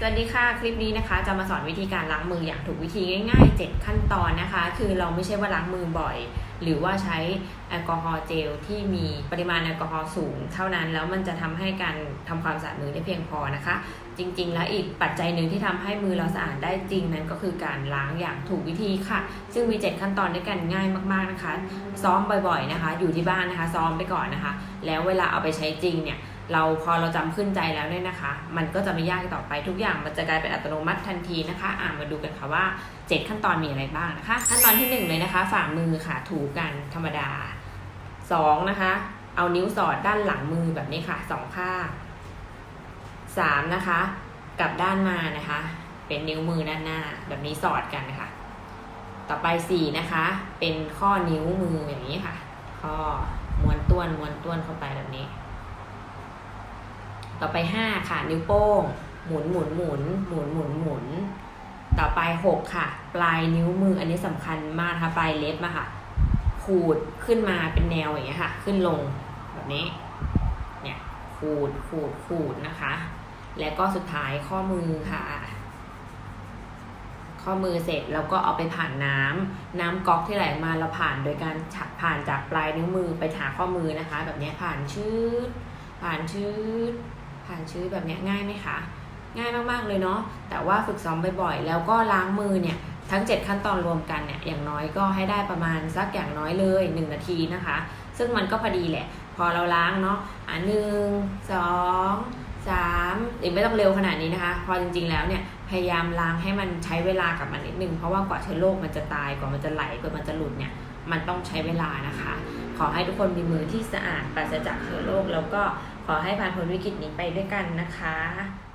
สวัสดีค่ะ คลิปนี้นะคะ จะมาสอนวิธีการล้างมืออย่างถูกวิธีง่าย ๆ 7 ขั้นตอนนะคะ คือเราไม่ใช่ว่าล้างมือบ่อย หรือว่าใช้แอลกอฮอล์เจลที่มีปริมาณแอลกอฮอล์สูง เท่านั้นแล้วมันจะทำให้การทำความสะอาดมือได้เพียงพอนะคะ จริง ๆ แล้วอีกปัจจัยหนึ่งที่ทำให้มือเราสะอาดได้จริงนั้นก็คือการล้างอย่างถูกวิธีค่ะ ซึ่งมี 7 ขั้นตอนด้วยกันง่ายมากๆนะคะ ซ้อมบ่อย ๆ นะคะ อยู่ที่บ้านนะคะ ซ้อมไปก่อนนะคะ แล้วเวลาเอาไปใช้จริงเนี่ย เราพอเราจำขึ้นใจแล้วเนี่ยนะคะ มันก็จะไม่ยากต่อไปทุกอย่างมันจะกลายเป็นอัตโนมัติทันทีนะคะอ่ามาดูกันค่ะว่า 7 ขั้นตอนมีอะไรบ้างนะคะ ขั้นตอนที่ 1 เลยนะคะ ฝ่ามือค่ะถูกันธรรมดา 2 นะคะ เอานิ้วสอดด้านหลังมือแบบนี้ค่ะสองข้าง3นะคะ กลับด้านมานะคะ เป็นนิ้วมือด้านหน้า แบบนี้สอดกันนะคะ ต่อไป 4 นะคะ เป็นข้อนิ้วมืออย่างนี้ค่ะ ข้อม้วนต้วนม้วนต้วนเข้าไปแบบนี้ ต่อไปห้าค่ะ นิ้วโป้ง หมุนหมุนหมุนหมุนหมุนหมุน ต่อไปหกค่ะ ปลายนิ้วมืออันนี้สำคัญมากนะคะปลายเล็บอะค่ะ ขูดขึ้นมาเป็นแนวอย่างเงี้ยค่ะ ขึ้นลงแบบนี้ เนี่ยขูดขูดขูดนะคะ และก็สุดท้ายข้อมือค่ะ ข้อมือเสร็จแล้วก็เอาไปผ่านน้ำน้ำก๊อกที่ไหลมาเราผ่านโดยการฉักผ่านจากปลายนิ้วมือไปหาข้อมือนะคะ แบบนี้ผ่านชืดผ่านชืด ผ่านชืดแบบนี้ง่ายไหมคะ ง่ายมาก ๆ เลยเนาะแต่ว่าฝึกซ้อมบ่อยๆ แล้วก็ล้างมือเนี่ยทั้ง 7 ขั้นตอนรวมกันเนี่ยอย่างน้อยก็ให้ได้ประมาณสักอย่างน้อยเลย 1 นาทีนะคะ ซึ่งมันก็พอดีแหละ พอเราล้างเนาะอะหนึ่งสองสามหรือไม่ต้องเร็วขนาดนี้นะคะ พอจริงๆแล้วเนี่ยพยายามล้างให้มันใช้เวลากับมันนิดนึง เพราะว่ากว่าเชื้อโรคมันจะตายกว่ามันจะไหลกว่ามันจะหลุดเนี่ยมันต้องใช้เวลานะคะ ขอให้ทุกคนมีมือที่สะอาดปราศจากเชื้อโรคแล้วก็ ขอให้ผ่านพ้นวิกฤตนี้ไปด้วยกันนะคะ